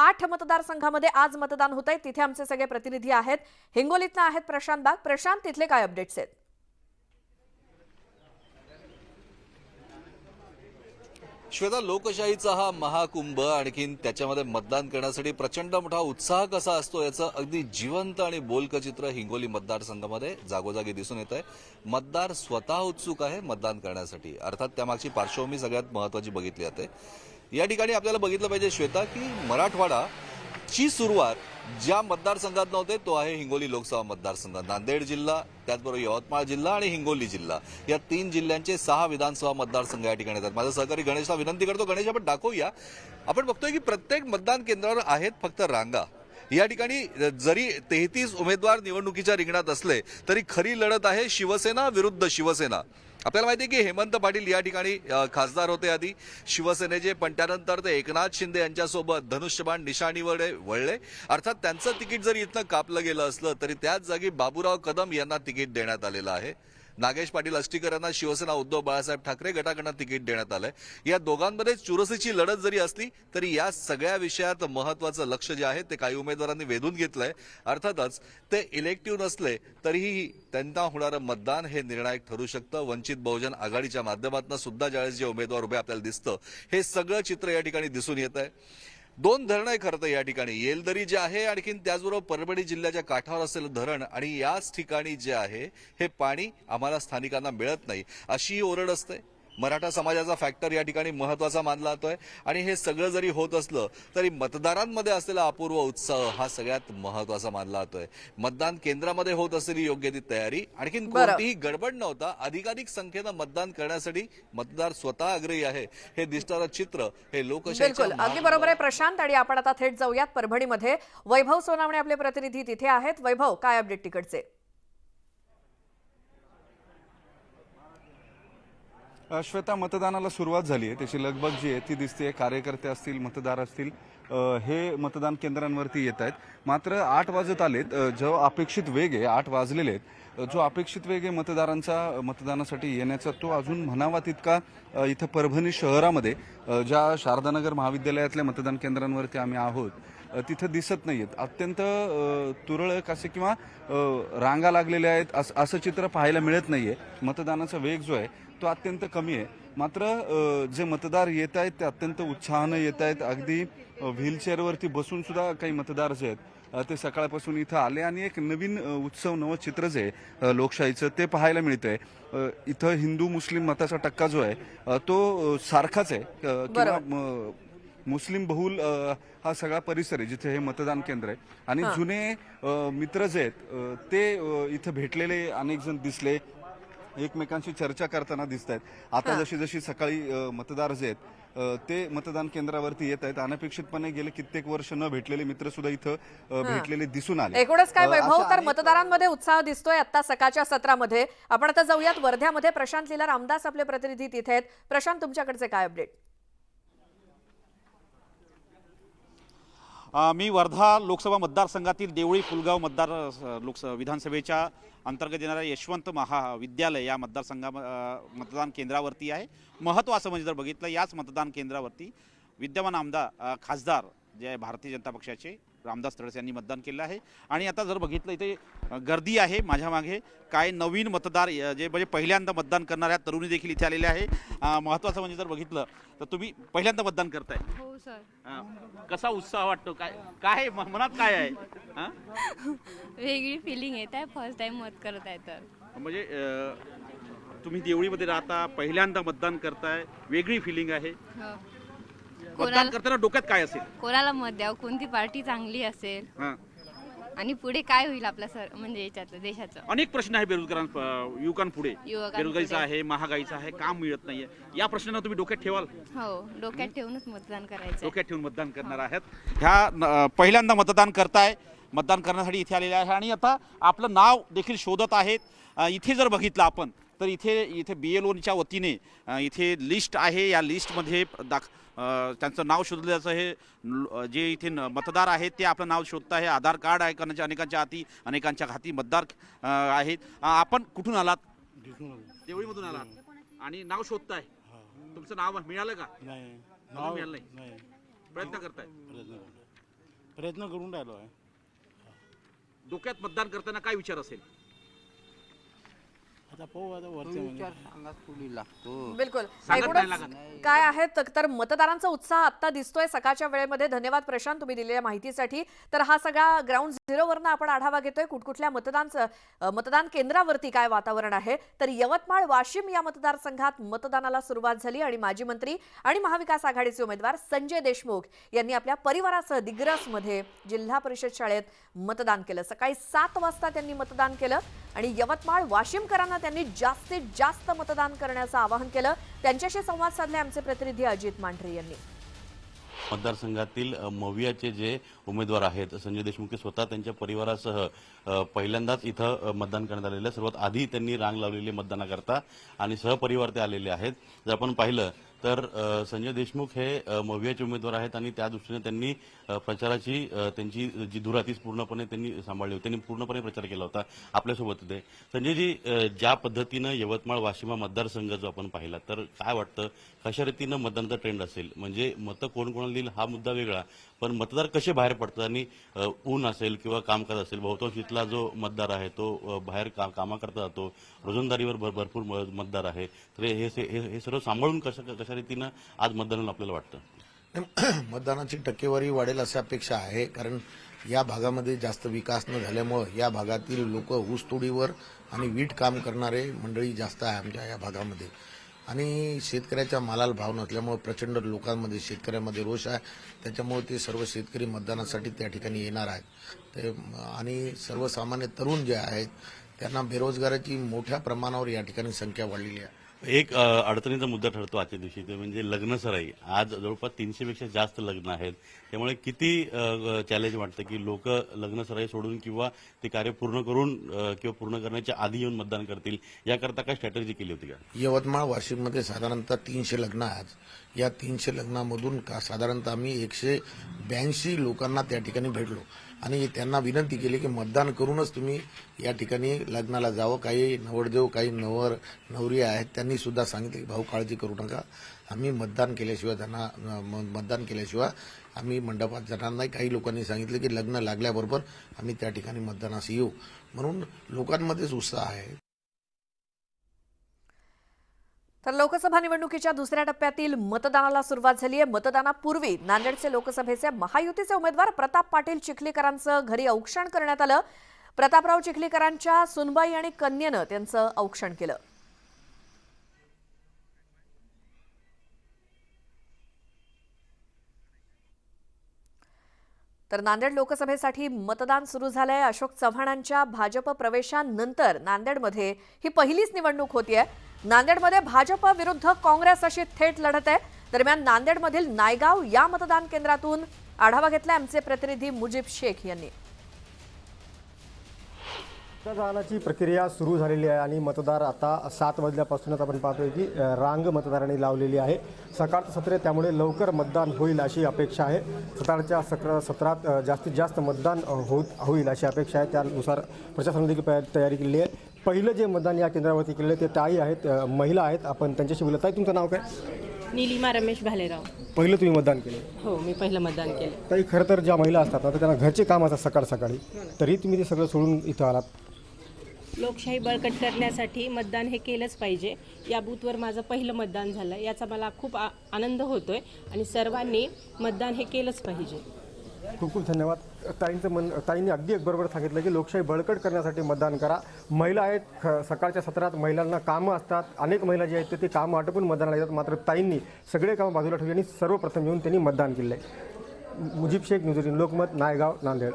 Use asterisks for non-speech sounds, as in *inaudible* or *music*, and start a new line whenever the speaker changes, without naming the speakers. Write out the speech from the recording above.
आठ मतदारसंघामध्ये आज मतदान होत आहे तिथे आमचे सगळे प्रतिनिधी आहेत. हिंगोलीतनं आहेत प्रशांत बाग. प्रशांत तिथले काय अपडेट्स आहेत?
श्वेता लोकशाहीचा हा महाकुंभ आणखीन त्याच्यामध्ये मतदान करण्यासाठी प्रचंड मोठा उत्साह कसा असतो याचं अगदी जिवंत आणि बोलक चित्र हिंगोली मतदारसंघामध्ये जागोजागी दिसून येत आहे. मतदार स्वतः उत्सुक आहे मतदान करण्यासाठी. अर्थात त्यामागची पार्श्वभूमी सगळ्यात महत्वाची बघितली जाते. या ठिकाणी आपल्याला बघितलं पाहिजे श्वेता की मराठवाडा ची सुरुवात ज्या मतदारसंघात नव्हते तो आहे हिंगोली लोकसभा मतदारसंघ नांदेड जिल्हा त्याचबरोबर यवतमाळ जिल्हा आणि हिंगोली जिल्हा. या तीन जिल्ह्यांचे सहा विधानसभा मतदारसंघ या ठिकाणी येतात. माझा सहकारी गणेशला विनंती करतो. गणेश आपण दाखवूया. आपण बघतोय की प्रत्येक मतदान केंद्रावर आहेत फक्त रांगा. या ठिकाणी जरी तेहतीस उमेदवार निवडणुकीच्या रिंगणात असले तरी खरी लढत आहे शिवसेना विरुद्ध शिवसेना. आपल्याला माहिती आहे की हेमंत पाटील या ठिकाणी खासदार होते आधी. शिवसेनेचे पण त्यानंतर ते एकनाथ शिंदे यांच्यासोबत धनुष्यबाण निशाणीवर वळले. अर्थात त्यांचं तिकीट जरी इथनं कापलं गेलं असलं तरी त्याच जागी बाबूराव कदम यांना तिकीट देण्यात आलेलं आहे. नागेश पाटील अष्टीकर यांना शिवसेना उद्धव बाळासाहेब ठाकरे गटाकडनं तिकीट देण्यात आलंय. या दोघांमध्ये चुरसीची लढत जरी असली तरी या सगळ्या विषयात महत्वाचं लक्ष जे आहे ते काही उमेदवारांनी वेधून घेतलंय. अर्थातच ते इलेक्टिव्ह नसले तरीही त्यांना होणारं मतदान हे निर्णायक ठरू शकतं. वंचित बहुजन आघाडीच्या माध्यमातून सुद्धा ज्यावेळेस जे उमेदवार उभे आपल्याला दिसतं हे सगळं चित्र या ठिकाणी दिसून येत आहे दोन धरणं आहे खरं तर या ठिकाणी. येलदरी जे आहे आणखीन त्याचबरोबर परभणी जिल्ह्याच्या काठावर असलेलं धरण आणि याच ठिकाणी जे आहे हे पाणी आम्हाला स्थानिकांना मिळत नाही. अशी ही ओरड असते. मराठा समाजाचा फॅक्टर या ठिकाणी महत्त्वाचा मानला जातोय. आणि हे सगळं जरी होत असलं तरी मतदारांमध्ये असलेला अपूर्व उत्साह हा सगळ्यात महत्त्वाचा मानला जातोय. मतदान केंद्रामध्ये होत असलेली योग्य ती तयारी आणखीन. कोणतीही गडबड नव्हता. अधिकाधिक संख्येनं मतदान करण्यासाठी मतदार स्वतः आग्रही आहे. हे दिसणारं चित्र हे
बिलकुल. अगदी बरोबर आहे. प्रशांत आणि आपण आता थेट जाऊयात परभणीमध्ये. वैभव सोनावणे आपले प्रतिनिधी तिथे आहेत. वैभव काय अपडेट तिकडचे?
श्वेता मतदानाला सुरुवात झाली आहे. त्याची लगबग जी आहे ती दिसते कार्यकर्ते असतील मतदार असतील हे मतदान केंद्रांवरती येत आहेत. मात्र आठ वाजत आलेत. जो अपेक्षित वेग आहे आठ वाजलेले आहेत. जो अपेक्षित वेग आहे मतदारांचा मतदानासाठी येण्याचा तो अजून म्हणावा तितका इथं परभणी शहरामध्ये ज्या शारदानगर महाविद्यालयातल्या मतदान केंद्रांवरती आम्ही आहोत. तिथं दिसत नाहीयेत. अत्यंत अ, तुरळक असे किंवा रांगा लागलेल्या आहेत अस- असं चित्र पाहायला मिळत नाहीये. मतदानाचा वेग जो आहे तो अत्यंत कमी आहे. मात्र जे मतदार येत आहेत ते अत्यंत उत्साहानं येत आहेत. अगदी व्हीलचेअरवरती बसून सुद्धा काही मतदार जे आहेत ते सकाळपासून इथं आले आणि एक नवीन उत्सव नवं चित्र जे आहे लोकशाहीचं ते पाहायला मिळतंय. इथं हिंदू मुस्लिम मताचा टक्का जो आहे तो सारखाच आहे. किंवा मुस्लिम बहुल हा सगळा परिसर आहे जिथे हे मतदान केंद्र आहे. आणि जुने मित्र जे आहेत ते इथं भेटलेले अनेक जण दिसले एकमेकांशी चर्चा करताना दिसत आहेत आता जशी जशी सकाळी मतदार जे आहेत ते मतदान केंद्रावरती येत आहेत. अनपेक्षितपणे गेले कित्येक वर्ष न भेटलेले मित्र सुद्धा इथं भेटलेले दिसून आले.
एकूणच काय वैभव? तर मतदारांमध्ये उत्साह दिसतोय आता सकाळच्या सत्रामध्ये. आपण आता जाऊयात वर्ध्यामध्ये. प्रशांत लीला रामदास आपले प्रतिनिधी तिथे आहेत. प्रशांत तुमच्याकडचे काय अपडेट
मी वर्धा लोकसभा मतदारसंघातील देवळी फुलगाव मतदार लोकस लोकसभा विधानसभेच्या अंतर्गत येणाऱ्या यशवंत महाविद्यालय या मतदारसंघा मतदान केंद्रावरती आहे. महत्त्वाचं म्हणजे जर बघितलं याच मतदान केंद्रावरती विद्यमान आमदार खासदार जे आहे भारतीय जनता पक्षाचे रामदास तडस यांनी मतदान केलं आहे. आणि आता जर बघितलं इथे गर्दी आहे माझ्या मागे. काय नवीन मतदार जे म्हणजे पहिल्यांदा मतदान करणाऱ्या तरुणी देखील इथे आलेल्या आहे. अ, महत्त्वाचं म्हणजे जर बघितलं तर तुम्ही पहिल्यांदा मतदान करताय.
हो सर.
कसा उत्साह वाटतो? काय काय मनात काय आहे?
वेगळी फिलिंग येत आहे. फर्स्ट टाइम मत करत आहे तर.
म्हणजे तुम्ही देवळीमध्ये राहता पहिल्यांदा मतदान करताय. वेगळी फिलिंग आहे.
हो.
मतदान
कोणाला
करताना डोक्यात काय असेल?
कोणाला मत द्यावं? कोणती पार्टी चांगली असेल?
हा.
आणि पुढे काय होईल आपल्या सर म्हणजे याच्यातलं देशाचं?
अनेक प्रश्न आहे बेरोजगारां युवकांपुढे
युवकांपुढे.
बेरोजगारीचा आहे महागाईचा आहे काम मिळत नाहीये. या प्रश्नांना तुम्ही डोक्यात ठेवाल?
हो डोक्यात ठेवूनच मतदान करायचं.
डोक्यात ठेवून मतदान करणार आहेत. ह्या न- पहिल्यांदा मतदान करताय. मतदान करण्यासाठी इथे आलेले आहे आणि आता आपलं नाव देखील शोधत आहेत. अ, इथे जर बघितलं आपण तर इथे इथे बी एल ओच्या वतीने इथे लिस्ट आहे. या लिस्टमध्ये दाख त्यांचं नाव शोधलं जायचं हे जे इथे न- मतदार आहेत ते आपलं नाव शोधत आहे आधार कार्ड आहे कोणाच्या अनेकांच्या हाती अनेकांच्या हाती मतदार आहेत. आपण कुठून आलात? देवळीमधून आलात. आणि नाव शोधताय. तुमचं नाव मिळालं का? मिळालं नाही. प्रयत्न करताय.
प्रयत्न करून राहिलो आहे.
डोक्यात मतदान करताना काय विचार असेल?
आता पाहू आता वरचे म्हणजे.
बिलकुल.
सांगत नाही
एकूणच काय आहे तर- तर मतदारांचा उत्साह आता दिसतोय. सकाळच्या वेळेमध्ये धन्यवाद प्रशांत तुम्ही दिलेल्या माहितीसाठी. तर हा सगळा ग्राउंड झिरोवरनं आपण आढावा घेतोय. कुठकुठल्या मतदान मतदान केंद्रावरती काय वातावरण आहे? तर यवतमाळ वाशिम या मतदारसंघात मतदानाला सुरुवात झाली आणि माजी मंत्री आणि महाविकास आघाडीचे उमेदवार संजय देशमुख यांनी आपल्या परिवारासह दिग्रसमध्ये जिल्हा परिषद शाळेत मतदान केलं. सकाळी सात वाजता त्यांनी मतदान केलं. आणि यवतमाळ वाशिमकरांना त्यांनी जास्तीत जास्त मतदान करण्याचं आवाहन केलं. त्यांच्याशी संवाद साधले आमचे प्रतिनिधी अजित मांढरे यांनी.
मतदारसंघातील मवियाचे जे उमेदवार आहेत संजय देशमुख स्वतः त्यांच्या परिवारासह पहिल्यांदाच इथं मतदान करण्यात आलेलं सर्वात आधी त्यांनी रांग लावलेली मतदानाकरता आणि सहपरिवार ते आलेले आहेत. जर आपण पाहिलं तर संजय देशमुख हे अ, मवियाचे उमेदवार आहेत आणि त्या दृष्टीने त्यांनी प्रचाराची त्यांची जी धुरातीच पूर्णपणे त्यांनी सांभाळली होती. त्यांनी पूर्णपणे प्रचार केला होता आपल्यासोबत होते संजयजी ज्या पद्धतीनं यवतमाळ वाशिमा मतदारसंघ जो आपण पाहिला तर काय वाटतं कशा रीतीनं मतदानाचा ट्रेंड असेल? म्हणजे मतं कोण कोणाला देईल हा मुद्दा वेगळा. पण मतदार कसे बाहेर पडतात? आणि ऊन असेल किंवा कामकाज असेल बहुतांश इथला जो मतदार आहे तो बाहेर का कामाकरता जातो रोजंदारीवर भर- भरपूर म- मतदार आहे. तर हे हे सर्व सांभाळून कशा कशा रीतीनं आज मतदान आपल्याला वाटतं? *clears throat*
मतदानाची टक्केवारी वाढेल अशी अपेक्षा आहे कारण या भागामध्ये जास्त विकास न झाल्यामुळं या भागातील लोक ऊसतोडीवर आणि वीट काम करणारे मंडळी जास्त आहे आमच्या या भागामध्ये. आणि शेतकऱ्याच्या मालाला भाव नसल्यामुळे प्रचंड लोकांमध्ये शेतकऱ्यांमध्ये रोष आहे. त्याच्यामुळे ते सर्व शेतकरी मतदानासाठी त्या ठिकाणी येणार आहेत. ते आणि सर्वसामान्य तरुण जे आहेत त्यांना बेरोजगाराची मोठ्या प्रमाणावर या ठिकाणी संख्या वाढलेली आहे.
एक अडचणीचा मुद्दा ठरतो आजच्या दिवशी ते म्हणजे लग्न सराई. आज जवळपास तीनशेपेक्षा जास्त लग्न आहेत. त्यामुळे किती चॅलेंज वाटतं की लोक लग्न सराई सोडून किंवा ते कार्य पूर्ण करून किंवा पूर्ण करण्याच्या आधी येऊन मतदान करतील याकरता काय स्ट्रॅटेजी केली होती का?
यवतमाळ वाशिममध्ये साधारणतः तीनशे लग्न आहेत. या तीनशे लग्नामधून का साधारणतः आम्ही एकशे ब्याऐंशी लोकांना त्या ठिकाणी भेटलो. आणि त्यांना विनंती केली की मतदान करूनच तुम्ही या ठिकाणी लग्नाला जावं. काही नवरदेव काही नवर नवरी आहेत त्यांनी सुद्धा सांगितले की भाऊ काळजी करू नका. आम्ही मतदान केल्याशिवाय त्यांना मतदान केल्याशिवाय आम्ही मंडपात जाणार नाही. काही लोकांनी सांगितले की लग्न लागल्याबरोबर आम्ही त्या ठिकाणी मतदानास येऊ. म्हणून लोकांमध्येच उत्साह आहे.
तर लोकसभा निवडणुकीच्या दुसऱ्या टप्प्यातील मतदानाला सुरुवात झाली आहे. मतदानापूर्वी नांदेडचे लोकसभेचे महायुतीचे उमेदवार प्रताप पाटील चिखलीकरांचं घरी औक्षण करण्यात आलं. प्रतापराव चिखलीकरांच्या सुनबाई आणि कन्येनं त्यांचं औक्षण केलं. तर नांदेड लोकसभेसाठी मतदान सुरू झालंय. अशोक चव्हाणांच्या भाजप प्रवेशानंतर नांदेडमध्ये ही पहिलीच निवडणूक होतीये. नांदेडमध्ये भाजप विरुद्ध काँग्रेस अशी थेट लढत आहे. दरम्यान नांदेडमधील नायगाव या मतदान केंद्रातून आढावा घेतला आमचे प्रतिनिधी मुजीब शेख यांनी.
मतदानाची प्रक्रिया सुरू झालेली आहे आणि मतदार आता सात वाजल्यापासूनच आपण पाहतोय की रांग मतदारांनी लावलेली आहे. सकाळचं सत्र त्यामुळे लवकर मतदान होईल अशी अपेक्षा आहे. सकाळच्या सत्र सत्रात जास्तीत जास्त मतदान अ, हो होईल अशी अपेक्षा आहे. त्यानुसार प्रशासनाने देखील तयारी केली आहे. पहिलं जे मतदान या केंद्रावरती केलेलं आहे ते ताई आहेत महिला आहेत. आपण त्यांच्याशी बोलत आहे तुमचं नाव काय?
निलिमा रमेश भालेराव.
पहिलं तुम्ही मतदान केलं.
हो मी पहिलं मतदान केलं.
ताई खरं तर ज्या महिला असतात ना तर त्यांना घरचे काम असतात सकाळ सकाळी. तरी तुम्ही ते सगळं सोडून इथं आलात.
लोकशाही बळकट करण्यासाठी मतदान हे केलंच पाहिजे. या बूथवर माझं पहिलं मतदान झालं. याचा मला खूप आ आनंद आहे आणि सर्वांनी मतदान हे केलंच पाहिजे.
खूप खूप धन्यवाद. ताईंचं मन ताईंनी अगदी एक बरोबर सांगितलं की लोकशाही बळकट करण्यासाठी मतदान करा. महिला आहेत ख सकाळच्या सत्रात महिलांना कामं असतात. अनेक महिला जे आहेत ते- ते कामं आटोपून मतदानाला येतात. मात्र ताईंनी सगळे कामं बाजूला ठेवली आणि सर्वप्रथम येऊन त्यांनी मतदान केलं आहे मुजीब शेख न्यूज लोकमत नायगाव नांदेड.